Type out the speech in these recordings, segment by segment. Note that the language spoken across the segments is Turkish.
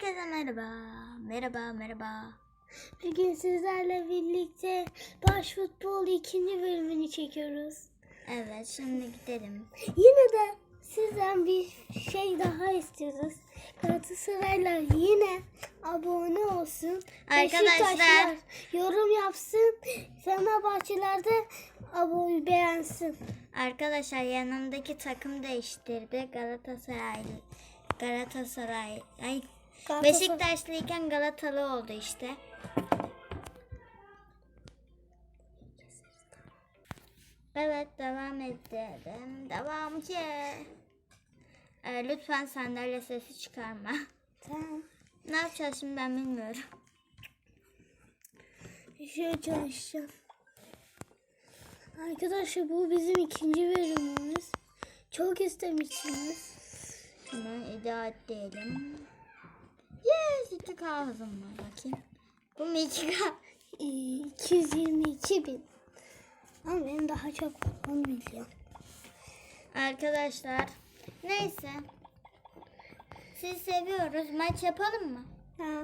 Herkese merhaba. Merhaba, merhaba. Bugün sizlerle birlikte Baş Futbol ikinci bölümünü çekiyoruz. Evet, şimdi gidelim. Yine de sizden bir şey daha istiyoruz. Galatasaraylar yine abone olsun. Arkadaşlar. Yorum yapsın. Fenerbahçeler de abone beğensin. Arkadaşlar yanımdaki takım değiştirdi. Galatasaray Galatasaray ay Galatasaray- Beşiktaşlıyken Galatalı oldu işte. Evet devam edelim. Devam ki. Ee, lütfen sandalye sesi çıkarma. Tamam. Ne yapacağız şimdi ben bilmiyorum. Şöyle çalışacağım. Arkadaşlar bu bizim ikinci bölümümüz. Çok istemişsiniz. Hemen iddia diyelim. 2K hızım var bakayım. Bu mu 2K? Ee, 222 bin. Ama benim daha çok 10 milyon. Arkadaşlar neyse. Sizi seviyoruz. Maç yapalım mı? Ha.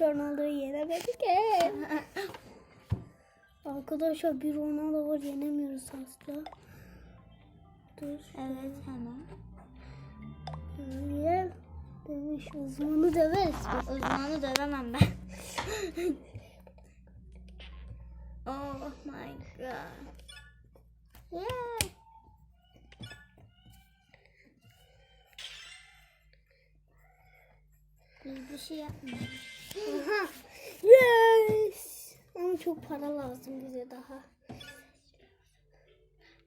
Ronaldo'yu yenemedik. Arkadaşlar bir Ronaldo var yenemiyoruz asla. Dur. Evet hemen. Öyle demiş uzmanı döveriz. Uzmanı dövemem ben. oh my god. Yeah. Biz bir şey yapmıyoruz. Aha. Yes. Ama çok para lazım bize daha.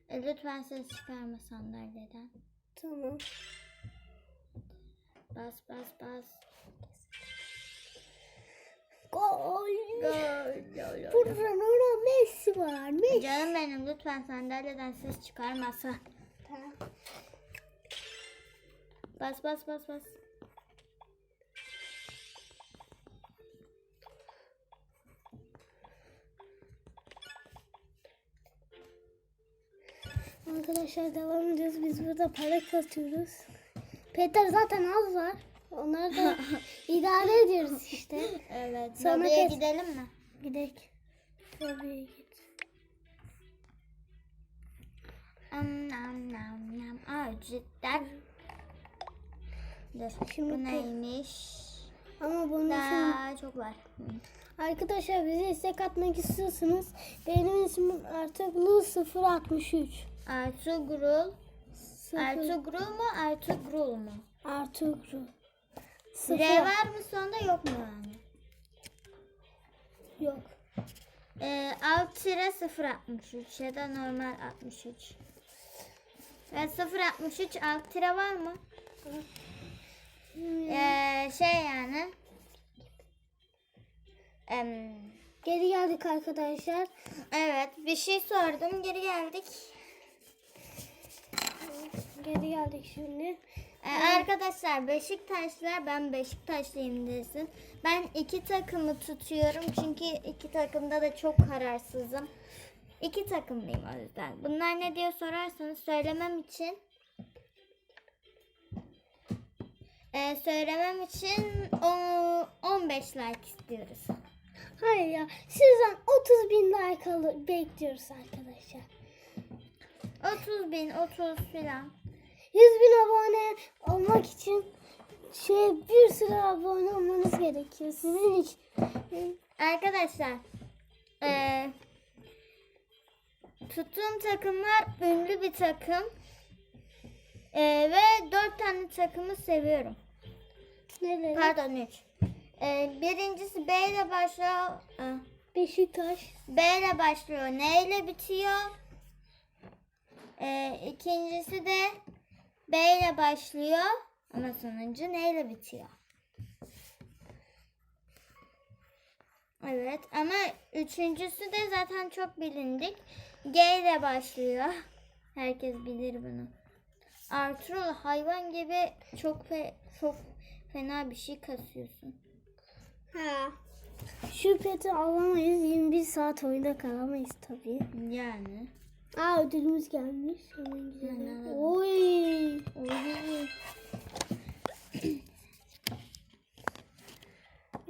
E, lütfen ses çıkarma sandalyeden. Tamam. Bas bas bas. Gol. Gol, gol, Burada Ronaldo Messi var. Messi. Canım benim lütfen sandalyeden ses çıkarmasa. Tamam. Bas bas bas bas. Arkadaşlar devam ediyoruz. Biz burada para katıyoruz. Peter zaten az var. Onları da idare ediyoruz işte. Evet. Sonra kes- gidelim mi? Gidek. Tabii git. Am, nam, nam, nam. Aa cidden. Dur. Şimdi bu bu- neymiş? Ama bunun için Daha çok var. Hı. arkadaşlar bize istek atmak istiyorsanız benim ismim Ertuğrul 063. Ertuğrul. Sıfır- Ertuğrul mu? Ertuğrul mu? Ertuğrul. R Sıfır. var mı sonunda yok mu yani? Yok. Ee, alt tire 063 ya da normal 63. Ve 063 alt tire var mı? Ee, şey yani. Em, Geri geldik arkadaşlar. evet bir şey sordum geri geldik. Geri geldik şimdi. Ee, arkadaşlar Beşiktaşlar ben Beşiktaşlıyım desin. Ben iki takımı tutuyorum çünkü iki takımda da çok kararsızım. İki takımlıyım o yüzden. Bunlar ne diyor sorarsanız söylemem için Ee, söylemem için o- 15 like istiyoruz. Hayır ya sizden 30 bin like alı- bekliyoruz arkadaşlar. 30 bin 30 filan. 100 bin abone olmak için şey bir sürü abone olmanız gerekiyor. Sizin için. Arkadaşlar eee tuttuğum takımlar ünlü bir takım. Eee, ve dört tane takımı seviyorum. Neler? Pardon üç. Eee, birincisi B ile başlıyor. Aa, Beşiktaş. B ile başlıyor. N ile bitiyor. Eee ikincisi de B ile başlıyor. Ama sonuncu N ile bitiyor. Evet ama üçüncüsü de zaten çok bilindik. G ile başlıyor. Herkes bilir bunu. Arturo hayvan gibi çok fe- çok fena bir şey kasıyorsun. Ha. Şu peti alamayız. 21 saat oyunda kalamayız tabii. Yani. Aa ödülümüz gelmiş. Hemen gidelim. Oy.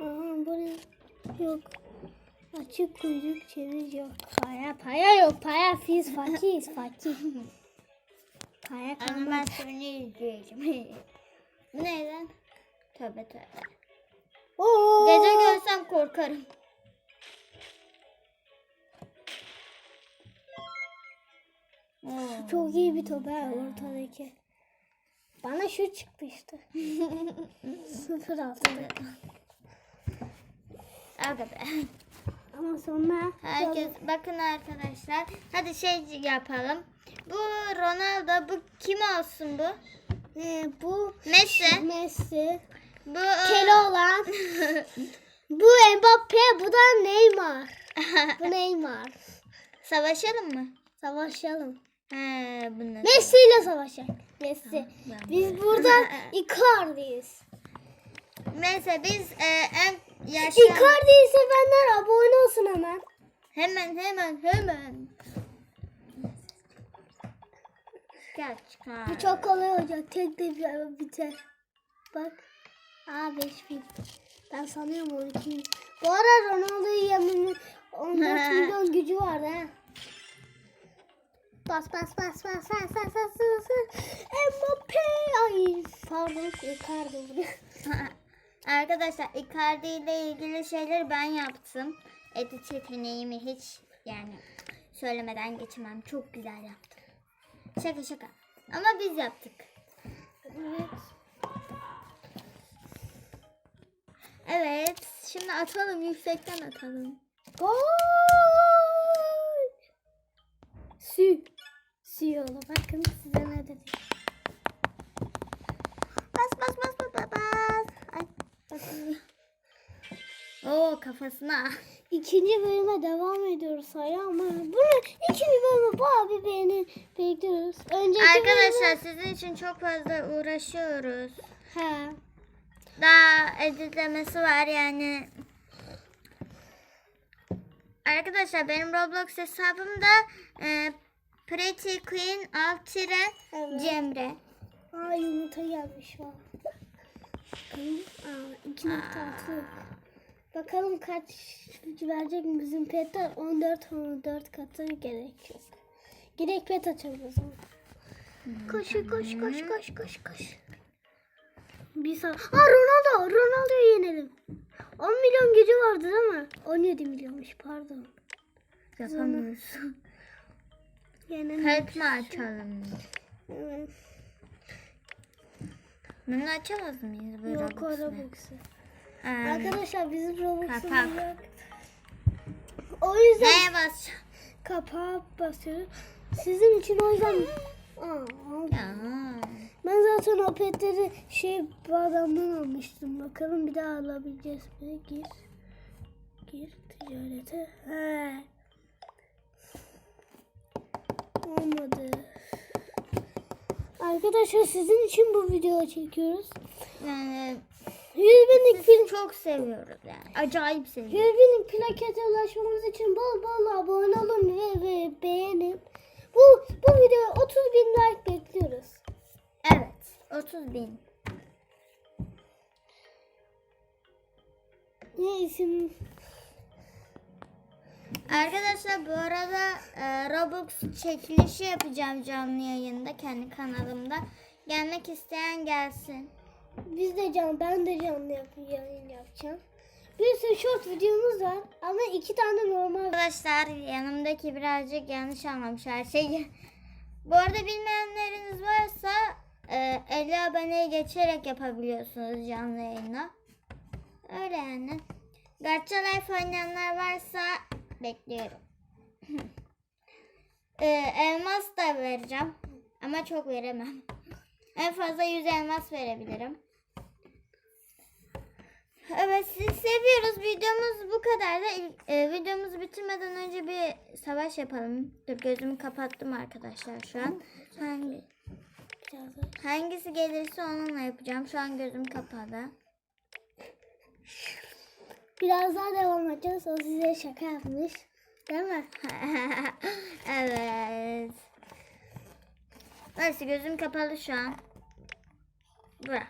Aha bu ne? Yok. Açık kuyruk çeviz yok. Para para yok. Para fiz fakiriz fakir. para kalmadı. ben seni izleyeceğim. bu ne lan? Tövbe tövbe. Oo. Gece görsem korkarım. Oo. Çok iyi bir top ha ortadaki. Bana şu çıkmıştı. Sıfır altı. Aga be. Ama sonra Herkes bakın arkadaşlar. Hadi şey yapalım. Bu Ronaldo bu kim olsun bu? Ee, bu Messi. Messi. Bu Keloğlan. bu Mbappe. Bu da Neymar. Bu Neymar. Savaşalım mı? Savaşalım. Bunlar. Messi ile savaşalım. Messi. Biz burada Icardi'yiz. Neyse biz e, en yaşlı Icardi'yi sevenler abone olsun hemen. hemen hemen hemen Gel çıkar. Bu çok kolay olacak. Tek de bir biter. Bak. Aa 5000. Ben sanıyorum 12 bin. Bu ara Ronaldo'yu yanının 14 milyon gücü var ha. Bas bas bas bas bas bas bas bas bas. Mbappe. Ay pardon Icardi. Arkadaşlar Icardi ile ilgili şeyleri ben yaptım. Edit yeteneğimi hiç yani söylemeden geçemem. Çok güzel yaptım. Şaka şaka. Ama biz yaptık. Evet. Evet. Şimdi atalım. Yüksekten atalım. Gol. Sü. Sü yolu. Bakın size ne dedik. Bas bas bas bas bas. bas. Ay basılmıyor. Oo kafasına. İkinci bölüme devam ediyoruz Sayı ama bunu ikinci bölümü bayağı bir beğeni bekliyoruz. Önceki Arkadaşlar sizin için çok fazla uğraşıyoruz. He. Daha editlemesi var yani. Arkadaşlar benim Roblox hesabımda e, Pretty Queen alt tire Evet. Cemre. Aa yumurta gelmiş. Aa, iki nokta altı. Bakalım kaç verecek bizim petler? 14 14 katı gerek yok. Gerek pet açalım o zaman. Koş koş koş koş koş koş. Bir saat. Aa Ronaldo. Ronaldo'yu yenelim. 10 milyon gücü vardı değil mi? 17 milyonmuş pardon. Yapamıyoruz. Pet mi açalım? Evet. Bunu açamaz mıyız bu Yok Robux'u? o Robux'u. Ee, Arkadaşlar bizim Robux'umuz yok. O yüzden Neye basacağım? kapağı basıyoruz. Sizin için o yüzden Aa. Ya. ben zaten o petleri şey bu adamdan almıştım. Bakalım bir daha alabileceğiz mi? Gir. Gir ticarete. He. Olmadı. Arkadaşlar sizin için bu videoyu çekiyoruz. Yani 100 binlik film çok seviyoruz yani. Acayip seviyoruz. 100 binlik plakete ulaşmamız için bol bol abone olun ve, ve beğenin. Bu bu videoya 30 bin like bekliyoruz. Evet. 30 bin. Ne isim? Arkadaşlar bu arada e, Robux çekilişi yapacağım canlı yayında kendi kanalımda. Gelmek isteyen gelsin. Biz de can, ben de canlı yap yayın yapacağım. Bir sürü short videomuz var ama iki tane normal. Arkadaşlar yanımdaki birazcık yanlış anlamış her şeyi. Bu arada bilmeyenleriniz varsa e, 50 aboneye geçerek yapabiliyorsunuz canlı yayını. Öyle yani. Gacha Life oynayanlar varsa bekliyorum. e, elmas da vereceğim. Ama çok veremem. En fazla 100 elmas verebilirim. Evet sizi seviyoruz. Videomuz bu kadar da e, videomuzu bitirmeden önce bir savaş yapalım. Dur gözümü kapattım arkadaşlar şu an. Hangi, hangisi gelirse onunla yapacağım. Şu an gözüm kapalı. Biraz daha devam edeceğiz. O size şaka yapmış. Değil mi? evet. Nasıl gözüm kapalı şu an. Bura.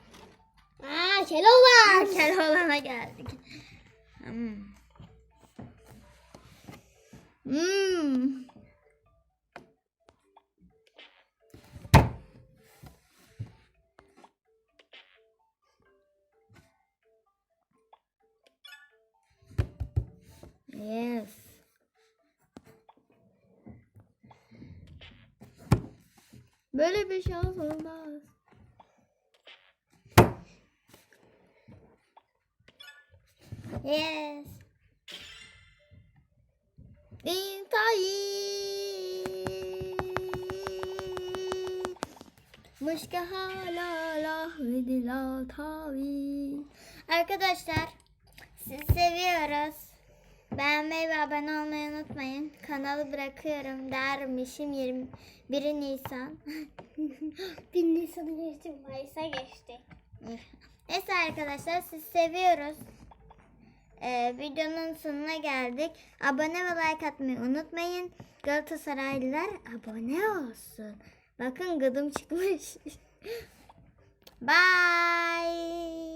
Aa, Keloğlan. Keloğlan'a geldik. Hmm. Hmm. Yes. Böyle bir şans olmaz. Yes. İntayı. Muşka hala lahvedi la tavi. Arkadaşlar sizi seviyoruz. Beğenmeyi ve abone olmayı unutmayın. Kanalı bırakıyorum dermişim 21 Nisan. Bir Nisan'ı geçtim. Mayıs'a geçtik. Neyse arkadaşlar siz seviyoruz. Ee, videonun sonuna geldik. Abone ve like atmayı unutmayın. Galatasaraylılar abone olsun. Bakın gıdım çıkmış. Bye.